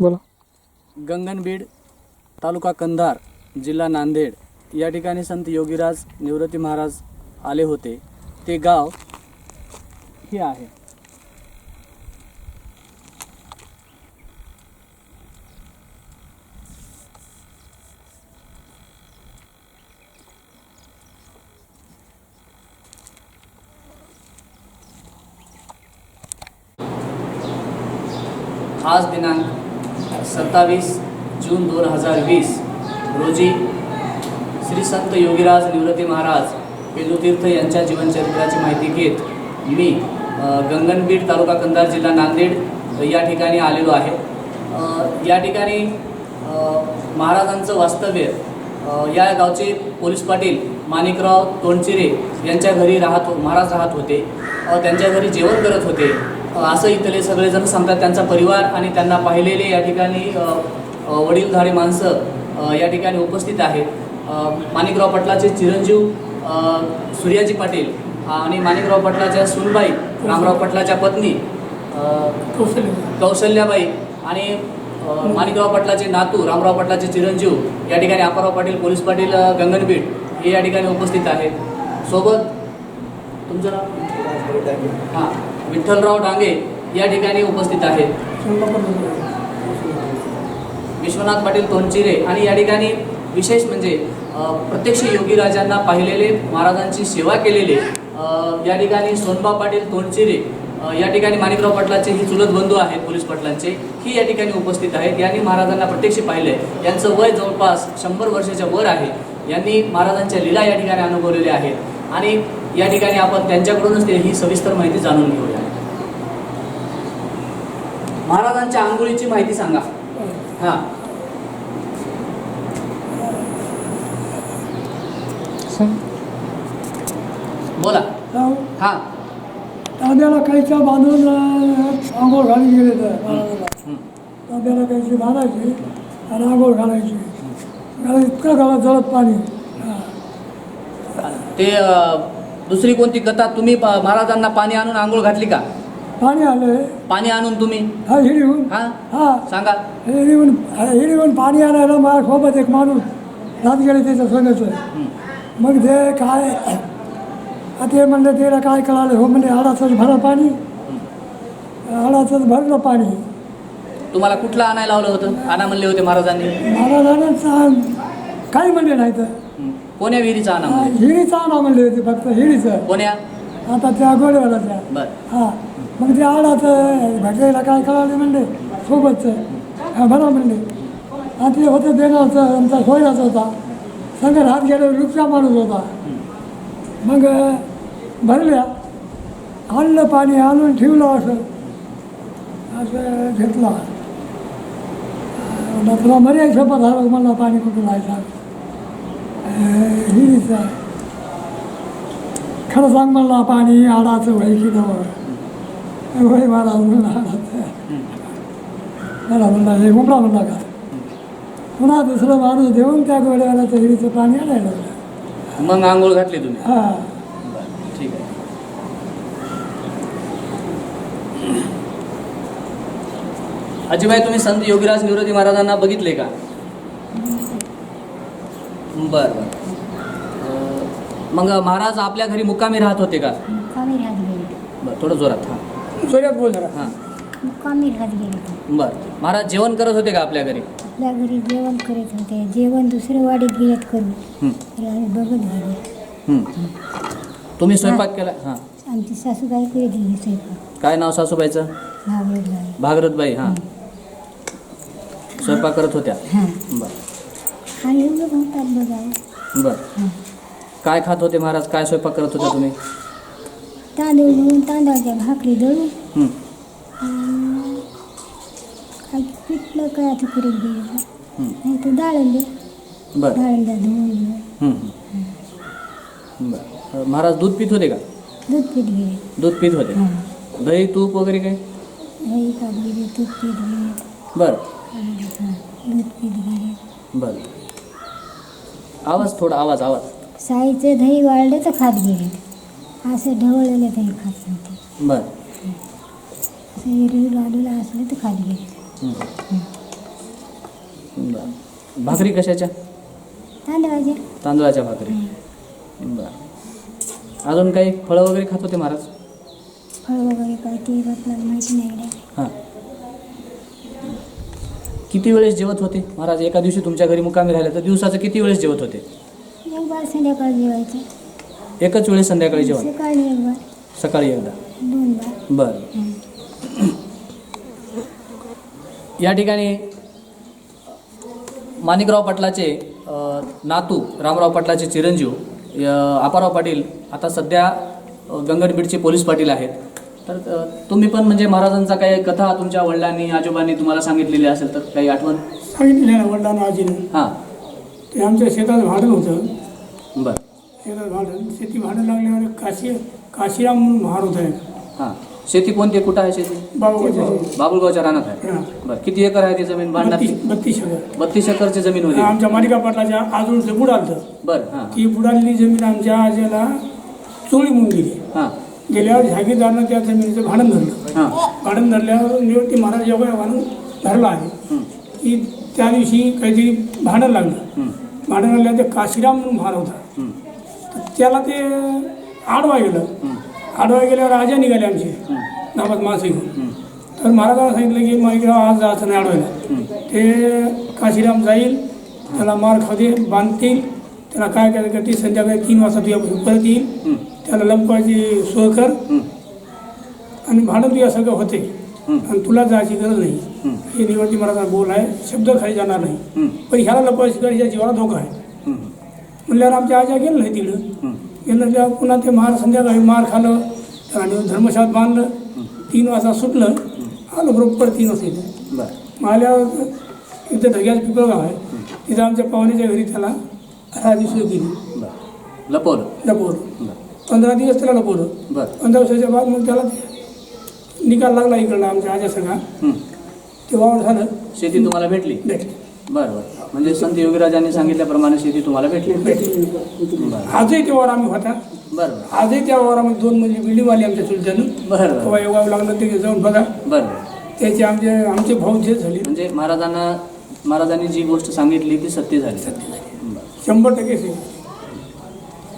बोला. गंगनबीड तालुका कंधार जिल्हा नांदेड. या ठिकाणी संत योगीराज निवृत्ती महाराज आले होते. ते गाव हे आहे. आज दिनांक सत्तावीस जून दोन हजार वीस रोजी श्री संत योगीराज निवृत्ती महाराज पेदुतीर्थ यांच्या जीवनचरित्राची माहिती घेत मी गंगनबीड तालुका कंधार जिल्हा नांदेड या ठिकाणी आलेलो आहे. या ठिकाणी महाराजांचं वास्तव्य या गावचे पोलीस पाटील माणिकराव तोंडचिरे यांच्या घरी राहत महाराज राहत होते. त्यांच्या घरी जेवण करत होते. असं इथले सगळेजण सांगतात त्यांचा परिवार आणि त्यांना पाहिलेले या ठिकाणी अ, माणसं या ठिकाणी उपस्थित आहेत. माणिकराव पाटलाचे चिरंजीव सूर्याजी पाटील आणि माणिकराव पाटलाच्या सुनबाई रामराव पाटलाच्या पत्नी कौशल्याबाई आणि माणिकराव पाटलाचे नातू रामराव पाटलाचे चिरंजीव या ठिकाणी अप्पाराव पाटील पोलीस पाटील गंगनपीठ हे या ठिकाणी उपस्थित आहेत. सोबत तुमचं नाव? हां विठ्ठलराव डांगे या ठिकाणी उपस्थित आहेत. विश्वनाथ पाटील तोंडचिरे आणि या ठिकाणी विशेष म्हणजे प्रत्यक्ष योगीराजांना पाहिलेले महाराजांची सेवा केलेले या ठिकाणी सोनबा पाटील तोंडचिरे या ठिकाणी माणिकराव पाटलाचे ही चुलत बंधू आहेत पोलीस पाटलांचे ही या ठिकाणी उपस्थित आहेत. यांनी महाराजांना प्रत्यक्ष पाहिले यांचं वय जवळपास शंभर वर्षाच्या वर आहे. यांनी महाराजांच्या लीला या ठिकाणी अनुभवलेल्या आहेत. आणि या ठिकाणी आपण त्यांच्याकडूनच ते ही सविस्तर माहिती जाणून घेऊया. महाराजांच्या आंघोळीची माहिती सांगा. हां. बोला. हां. तांब्याला काहीच्या बांधून आंघोळ घालून गेले तर. तांब्याला काहीची बांधायची आणि आंघोळ घालायची. इतकं घाला जळत पाणी. ते दुसरी कोणती कथा? तुम्ही प- महाराजांना पाणी आणून आंघोळ घातली का? पाणी आलं पाणी आणून तुम्ही? हा हिडीहून हा? हा. सांगा. हिडीहून हिडीहून पाणी आणायला माझ्यासोबत एक माणूस रात गेले त्याचं सोन्याचं. मग ते काय ते म्हणलं त्याला काय कळालं? हो म्हणजे हाडाचंच भरलं पाणी. हाडाचंच भरलं पाणी. तुम्हाला कुठलं आणायला लावलं होतं? आणा म्हणले होते महाराजांनी. महाराजांना काही म्हणले नाही तर. कोण्या विहिरीचं आणा म्हणले? हिडीचं आणा म्हणले होते फक्त हिडीचं कोण्या? आता त्या गोडेवाल्याच्या बर. हा मग ते आडाचं भेटायला काय कळाले म्हणले? सोबतचं. हा भरा म्हणले. आणि ते होतं देण्याचं आमचा सोयराचा होता. सगळं हात गेलो रुपया माणूस होता. मग भरल्या. आणलं पाणी आणून ठेवलं असं. असं घेतला. तुला मर्यादा झालं मला पाणी कुठून राहायचं हिरीचं खरं सांग म्हणला पाणी आडाचं वय की नवं? वय मला म्हणलं आडाचं मला म्हणला हे उमरा म्हणला का? पुन्हा दुसरं माणूस देऊन त्या गोड्याला हिरीचं पाणी आणायला मग आंघोळ घातली तुम्ही? हा बरं ठीक आहे अजिबाई तुम्ही संत योगीराज निवृत्ती महाराजांना बघितले का? बरं मग महाराज आपल्या घरी मुक्कामी राहत होते का? मुक्कामी राहत गेले बरं थोडं जोरात हां. सोयऱ्यात बोल जरा. हां. मुक्कामी राहत गेले बरं. महाराज जेवण करत होते का आपल्या घरी? आपल्या घरी जेवण करत होते. जेवण दुसरं वाडीत गेलेत करून. हं, तर आम्ही बघत गेले. हं. तुम्ही स्वयंपाक केला? हां. आमची सासू काय करीत गेली स्वयंपाक? काय नाव सासूबाईचं? झाले भागरथबाई हां. स्वयंपाक करत होत्या. हां. बरं. आणि एवढं म्हणतात बघा. बरं. काय खात होते महाराज? काय स्वयंपाक करत होता तुम्ही? तांदूळ म्हणून तांदळाच्या भाकरी दळून. हं, आणि काय पिठलं काय आता करीत गेले हं. नाही तर डाळंबे. बरं. डाळंब्या धुवून घेऊन. हं, हं. बरं. अं, महाराज दूध पित होते का? दूध पीठ दूध पित होते. हां. दही तूप वगैरे काय? दही दूध पीठ गेले बरं. दूध बरं. आवाज थोडा आवाज आवाज. साईचं दही वाळलं तर खात गेले. असं ढवळलेलं दही खात नव्हते. बरं. असं असलं तर खात गेले. हं. भाकरी कशाच्या? तांदळाचे तांदळाच्या भाकरी. बरं. अजून काही फळं वगैरे खात होते महाराज? फळ वगैरे काय ते माहिती नाही. किती वेळेस जेवत होते? महाराज एका दिवशी तुमच्या घरी मुक्कामी राहिले तर दिवसाचं किती वेळेस जेवत होते? एक बार संध्याकाळी जेवायचं. एकच वेळेस संध्याकाळी जेवण? सकाळी एक बार. सकाळी एकदा. दोन बार. बरं. या ठिकाणी माणिकराव पाटलाचे अ, नातू रामराव पाटलाचे चिरंजीव य- आपाराव पाटील आता सध्या अ, गंगटबीडचे पोलीस पाटील आहेत. तर तुम्ही पण म्हणजे महाराजांचा काही कथा तुमच्या वडिलांनी आजोबांनी तुम्हाला सांगितलेली असेल तर काही आठवण? सांगितलेलं ना वडिलांना आजीने. हां. ते आमच्या शेतात भांडण होतं. बरं. शेतात भांडण. शेती भांडण लागल्यावर काशी काशीराम म्हणून महार होत आहे हां. शेती कोणती? कुठं आहे शेती? बाबाच्या बाबुलगावच्या रानात आहे. हा. बरं. किती एकर आहे ती जमीन भांडणातली बत्तीस हजार बत्तीस एकरची जमीन होती. आमच्या मालिका पाटलाच्या आजोळचं बुडालतं. बरं हां. ती बुडालेली जमीन आमच्या आजीला चोळी म्हणून गेली. हां. गेल्यावर जागीरदारनं त्या जमिनीचं भाडण धरलं भाडण धरल्यावर निवृत्ती महाराज योगायोगानं धरला आहे की त्या दिवशी काहीतरी भांडण लागलं. भांडण लागल्यावर ते काशीराम म्हणून महार होता. त्याला ते आडवा गेलं. आडवा गेल्यावर आजा निघाले आमचे. नामात माणसं घेऊन तर महाराजांना सांगितलं की मालिकराव आज जायचं नाही आडवायला. ते काशीराम जाईल त्याला मार खाते बांधतील त्याला काय काय करते संध्याकाळी तीन वाजता तुझ्या परत येईल. त्याला लंपाची सोय कर. आणि भांडण तुझ्या सगळं होते. आणि तुला जायची गरज नाही. हं, निवडती महाराजा बोल आहे. शब्द खाली जाणार नाही. पण ह्याला लपवायची कर ह्या जीवाला धोका आहे. म्हणल्यावर आमच्या आजा गेलं नाही तिकडं. गेलं त्या पुन्हा ते मार संध्याकाळी मार खाल्लं त्याला नेऊन धर्मशाळेत बांधलं. तीन वाजता सुटलं. आलं बरोबर तीन वाजता इथं. आल्यावर इथं ढग्याचं पिपळगाव आहे. तिथं आमच्या पाहुण्याच्या घरी त्याला राजी सोय केली. लपवलं. लपवलं. पंधरा दिवस त्याला लपवलं बरं. पंधरा दिवसाच्या बाद मग त्याला ते निकाल लागला इकडला आमच्या आजा सगळा. हं. ते वावर झालं. शेती तुम्हाला भेटली? भेटली. बरं बरं. म्हणजे संत योगीराजांनी सांगितल्याप्रमाणे शेती तुम्हाला भेटली? भेटली. बरं. आजही ते वावर आम्ही होता. बरं आजही त्या वावरामध्ये दोन म्हणजे बिल्डिंग आली आमच्या चुलत्यानं बरं तेव्हा योगावं लागलं ते जाऊन बघा. बरं बरं. त्याचे आमचे आमचे भाऊ जे झाले. म्हणजे महाराजांना महाराजांनी जी गोष्ट सांगितली ती सत्य झाली. बरं. शंभर टक्के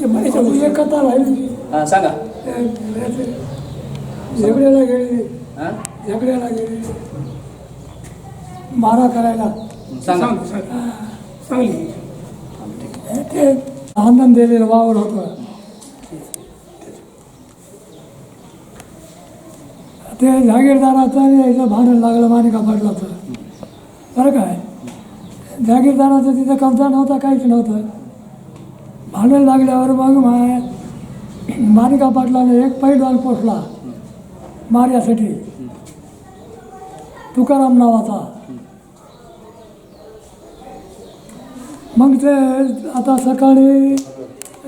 एक कथा राहिली हां सांगा. झगड्याला गेली हां? झगड्याला गेली मारा करायला. सांगा. चांगली ते आनंद दिलेलं वावर होतं. ते जागीरदाराचं आणि याचं भांडण लागलं मानिका पाटलाचं बरं काय जागीरदाराचं तिथं कब्जा नव्हता काहीच नव्हतं. भांडायला लागल्यावर मग माय मानिका पाटलाने एक पैलवान पोचला मार्यासाठी तुकाराम नावाचा. मग ते आता सकाळी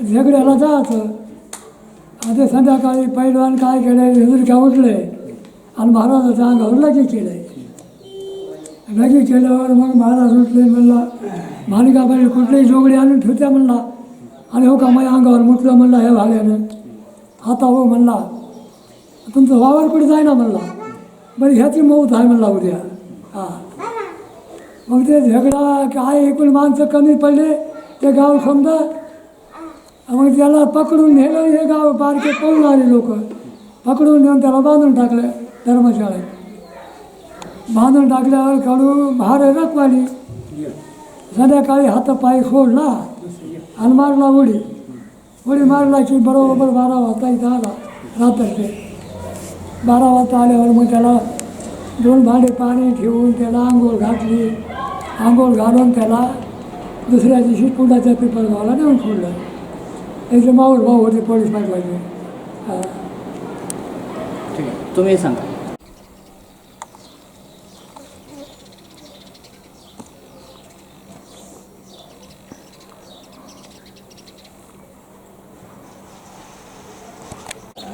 झगड्याला जायचं. आता संध्याकाळी पैलवान काय केलं हिंदुरक्या उठले आणि महाराजाचं अंगावर लगी केलं लगी केल्यावर मग महाराज उठले म्हणला मालिका पाहिजे कुठलीही जोगडी आणून ठेवत्या म्हणला. आणि हो का माझ्या अंगावर मुठलं म्हणला हे भाड्यानं आता हो म्हणला तुमचं वावर कुठे जाय ना म्हणला. बरं ह्याची मौत आहे म्हणला उद्या. हां. मग ते झगडा काय एकूण माणसं कमी पडले ते गाव समजा. मग त्याला पकडून नेलं हे गाव बारके पळून आले लोक. पकडून नेऊन त्याला बांधून टाकलं धर्मशाळेत. बांधून टाकल्यावर काढू भार रखवाली. संध्याकाळी हातापाय सोडला आणि मारला उडी उडी मारला की बरोबर बारा वाजता इथं आला रात्रचे. बारा वाजता आल्यावर मग त्याला दोन भांडे पाणी ठेवून त्याला आंघोळ घातली. आंघोळ घालून त्याला दुसऱ्या दिवशी पुण्याच्या पेपर गावाला नेऊन सोडलं. त्याचे माऊल भाऊ होते पोलीस पाहिजे हा. ठीक आहे तुम्ही सांगा.